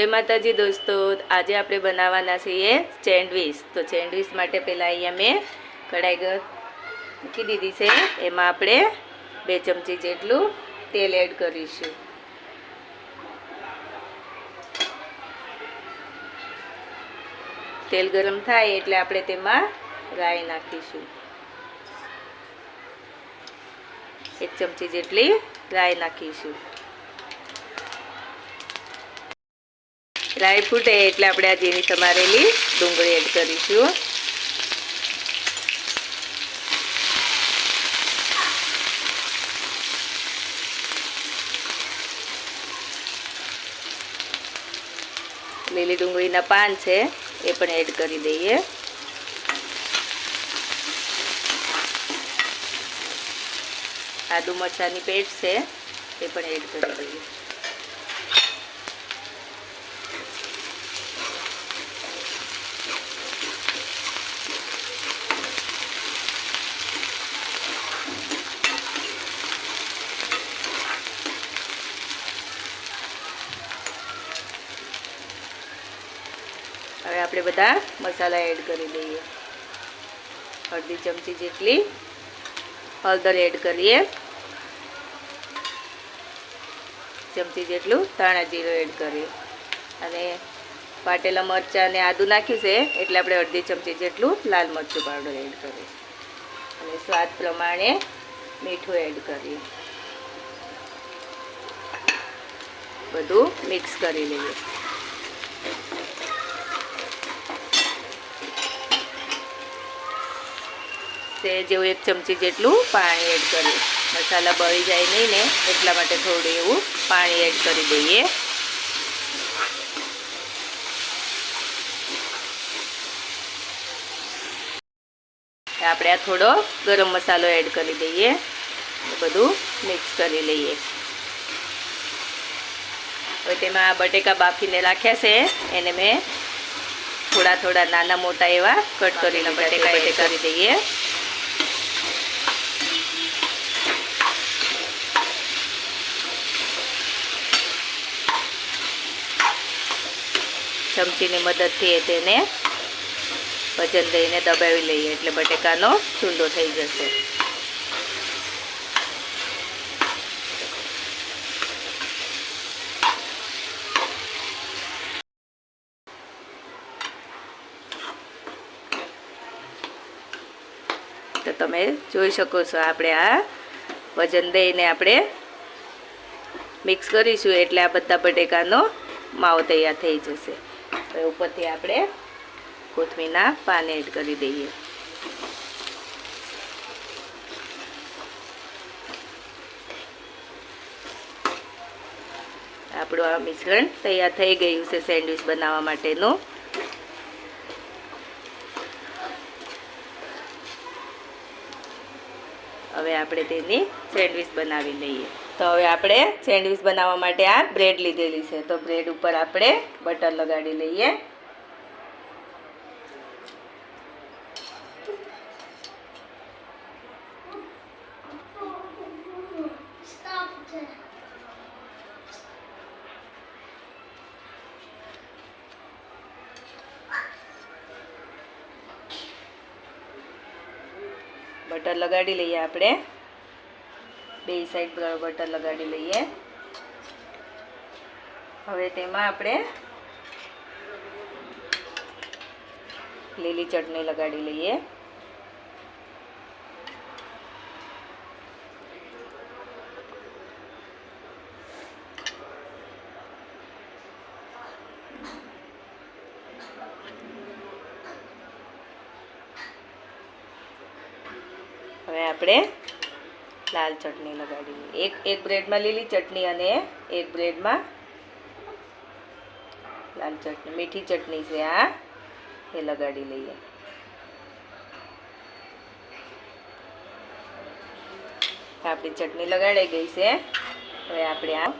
જય માતાજી દોસ્તો આજે આપણે બનાવવાના છીએ સેન્ડવીચ. તો સેન્ડવીચ માટે પહેલાં અહીંયા મેં કઢાઈ મૂકી દીધી છે. એમાં આપણે બે ચમચી જેટલું તેલ એડ કરીશું. તેલ ગરમ થાય એટલે આપણે તેમાં રાઈ નાખીશું. એક ચમચી જેટલી રાઈ નાખીશું. રાઈ ફૂટે એટલે આપણે આ ઝીણી સમારેલી ડુંગળી એડ કરીશું. લીલી ડુંગળીના પાન છે, એ પણ એડ કરી દઈએ. આદુ મરચાની પેટ છે, એ પણ એડ કરી દઈએ. હવે આપણે બધા મસાલા એડ કરી દઈએ અડધી ચમચી જેટલી હળદર એડ કરીએ. ચમચી જેટલું ધાણા જીરું એડ કરીએ. અને પાટેલા મરચાં અને આદું નાખ્યું છે, એટલે આપણે અડધી ચમચી જેટલું લાલ મરચું પાવડર એડ કરીએ. અને સ્વાદ પ્રમાણે મીઠું એડ કરીએ. બધું મિક્સ કરી લઈએ. તે જેવું એક ચમચી જેટલું પાણી એડ કરીએ. મસાલા બળી જાય નહીં ને એટલા માટે થોડું એવું પાણી એડ કરી દઈએ. આપણે આ થોડો ગરમ મસાલો એડ કરી દઈએ બધું મિક્સ કરી લઈએ. હવે તેમાં બટેકા બાફીને રાખ્યા છે. એને મેં થોડા થોડા નાના મોટા એવા કટ કરીને બટેકા એડ કરી દઈએ. ચમચીની મદદથી તેને વજન દઈને દબાવી લઈએ એટલે બટેકાનો ચૂંડો થઈ જશે. તો તમે જોઈ શકો છો આપણે આ વજન દઈને આપણે મિક્સ કરીશું એટલે આ બધા બટેકાનો માવો તૈયાર થઈ જશે. ઉપરથી આપણે કોથમીરના પાન એડ કરી દઈએ. આપણું આ મિશ્રણ તૈયાર થઈ ગયું છે સેન્ડવિચ બનાવવા માટેનું. હવે આપણે તેની સેન્ડવિચ બનાવી લઈએ. તો હવે આપણે સેન્ડવિચ બનાવવા માટે આ બ્રેડ લીધેલી છે. તો બ્રેડ ઉપર આપણે બટર લગાડી લઈએ. બટર લગાડી લઈએ આપણે. બે સાઈડ બટર લગાડી લઈએ. હવે તેમાં આપણે લીલી ચટણી લગાડી લઈએ. હવે આપણે લાલ ચટણી લગાડી એક એક બ્રેડમાં લીલી ચટણી અને એક બ્રેડમાં લાલ ચટણી. મીઠી ચટણી છે આ. એ લગાડી લઈએ. આપણી ચટણી લગાડાઈ ગઈ છે. હવે આપણે આ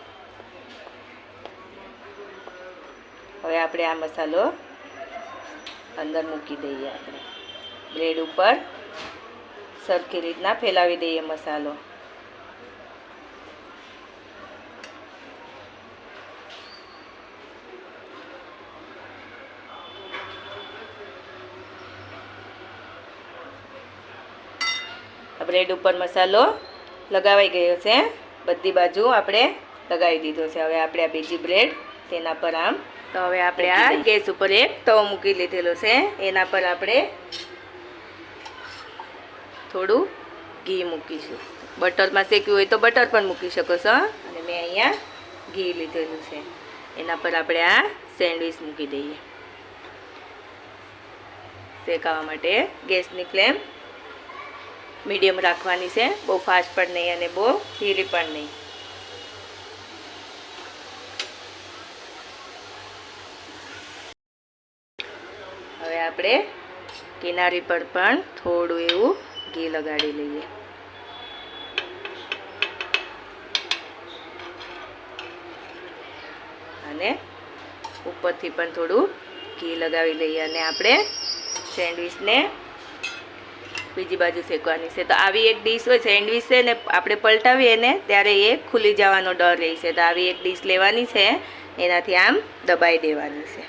હવે આપણે આ મસાલો અંદર મૂકી દઈએ આપણે. બ્રેડ ઉપર સરખી રીતના ફેલાવી દઈએ મસાલો. બ્રેડ ઉપર મસાલો લગાવાઈ ગયો છે. બધી બાજુ આપણે લગાવી દીધો છે. હવે આપણે આ બીજી બ્રેડ તેના પર આમ તો હવે આપણે આ ગેસ ઉપર એક તવો મૂકી લીધેલો છે. એના પર આપણે થોડું ઘી મૂકીશું બટરમાં શેક્યું હોય તો બટર પણ મૂકી શકો છો અને મેં અહીંયા ઘી લીધેલું છે. એના પર આપણે આ સેન્ડવીચ મૂકી દઈએ. શેકાવા માટે ગેસની ફ્લેમ મીડિયમ રાખવાની છે. બહુ ફાસ્ટ પણ નહીં અને બહુ ધીરી પણ નહીં. હવે આપણે કિનારી પર પણ થોડું એવું ઘી લગાડી લઈએ. અને ઉપરથી પણ થોડું ઘી લગાવી લઈએ અને આપણે સેન્ડવીચને બીજી બાજુ શેકવાની છે. તો આવી એક ડીશ હોય સેન્ડવીચ છે ને આપણે પલટાવીએ ને ત્યારે એ ખુલી જવાનો ડર રહે છે. તો આવી એક ડીશ લેવાની છે. એનાથી આમ દબાઈ દેવાની છે.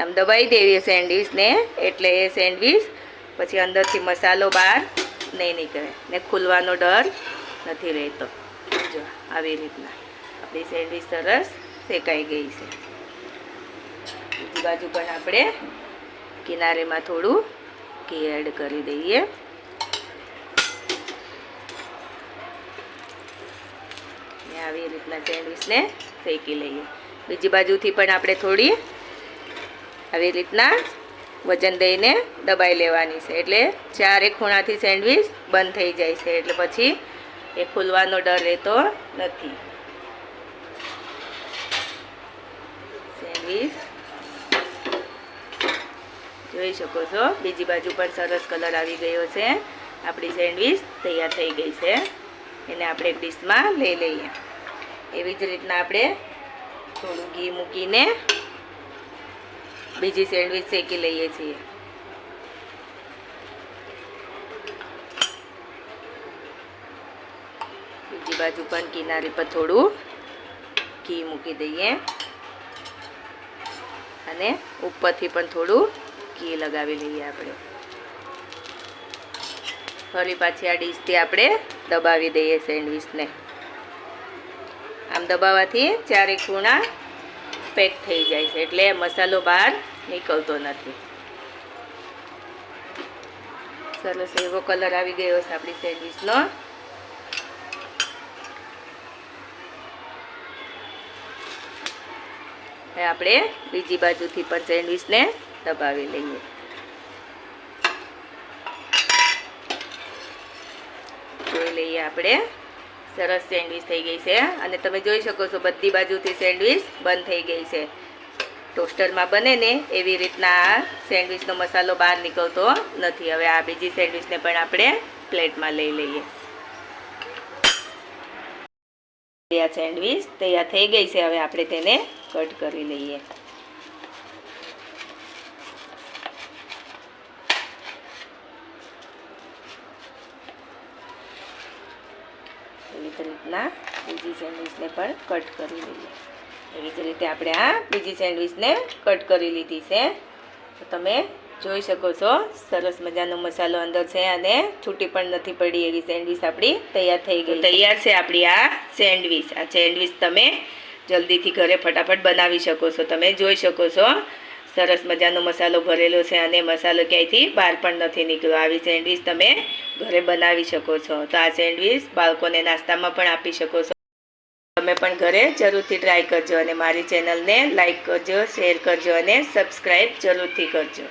આમ દબાઈ દેવી સેન્ડવીચને એટલે એ સેન્ડવીચ પછી અંદરથી મસાલો બહાર નહીં નીકળે. ને ખુલવાનો ડર નથી રહેતો. જો, આવી રીતના. આપણી સેન્ડવીચ સરસ શેકાઈ ગઈ છે. બીજી બાજુ પણ આપણે કિનારેમાં થોડું ઘી એડ કરી દઈએ. આવી રીતના સેન્ડવીચને શેકી લઈએ. બીજી બાજુથી પણ આપણે થોડી આવી રીતના વજન દઈને દબાઈ લેવાની છે. એટલે ચારે ખૂણાથી સેન્ડવીચ બંધ થઈ જાય છે. એટલે પછી એ ખુલવાનો ડર રહેતો નથી. સેન્ડવીચ. જોઈ શકો છો, બીજી બાજુ પણ સરસ કલર આવી ગયો છે. આપણી સેન્ડવીચ તૈયાર થઈ ગઈ છે. એને આપણે એક ડીશમાં લઈ લઈએ. એવી જ રીતના આપણે થોડું ઘી મૂકીને બીજી સેન્ડવીચ શેકી લઈએ છીએ. બીજી બાજુ પણ કિનારી પર થોડું ઘી મૂકી દઈએ. અને ઉપરથી પણ થોડું ઘી લગાવી લઈએ આપણે. ફરી પાછી આ ડીશથી આપણે દબાવી દઈએ સેન્ડવિચને. આમ દબાવવાથી ચારે ખૂણા પેક થઈ જાય છે એટલે મસાલો બહાર નીકળતો નથી. સરસ એવો કલર આવી ગયો છે આપણી સેન્ડવીચનો આપણે બીજી બાજુથી પણ સેન્ડવીચને દબાવી લઈએ. જોઈ લઈએ આપણે. સરસ સેન્ડવીચ થઈ ગઈ છે, અને તમે જોઈ શકો છો બધી બાજુથી સેન્ડવીચ બંધ થઈ ગઈ છે. ટોસ્ટરમાં બને ને એવી રીતના સેન્ડવીચનો મસાલો બહાર નીકળતો નથી. હવે આ બીજી સેન્ડવીચને પણ આપણે પ્લેટમાં લઈ લઈએ. આ સેન્ડવીચ તૈયાર થઈ ગઈ છે, હવે આપણે તેને કટ કરી લઈએ. જ રીતના બીજી સેન્ડવિચને પણ કટ કરી લઈએ. એવી જ રીતે આપણે આ બીજી સેન્ડવિચને કટ કરી લીધી છે. તો તમે જોઈ શકો છો સરસ મજાનો મસાલો અંદર છે અને છૂટી પણ નથી પડી એવી સેન્ડવીચ આપણી તૈયાર થઈ ગઈ તૈયાર છે આપણી આ સેન્ડવિચ. આ સેન્ડવિચ તમે જલ્દીથી ઘરે ફટાફટ બનાવી શકો છો. તમે જોઈ શકો છો સરસ મજાનો મસાલો ભરેલો છે અને મસાલો ક્યાંયથી બહાર પણ નથી નીકળ્યો. આવી સેન્ડવીચ તમે ઘરે બનાવી શકો છો. તો આ સેન્ડવીચ બાળકોને નાસ્તામાં પણ આપી શકો છો. તમે પણ ઘરે જરૂરથી ટ્રાય કરજો અને મારી ચેનલને લાઈક કરજો, શેર કરજો અને સબસ્ક્રાઈબ જરૂરથી કરજો.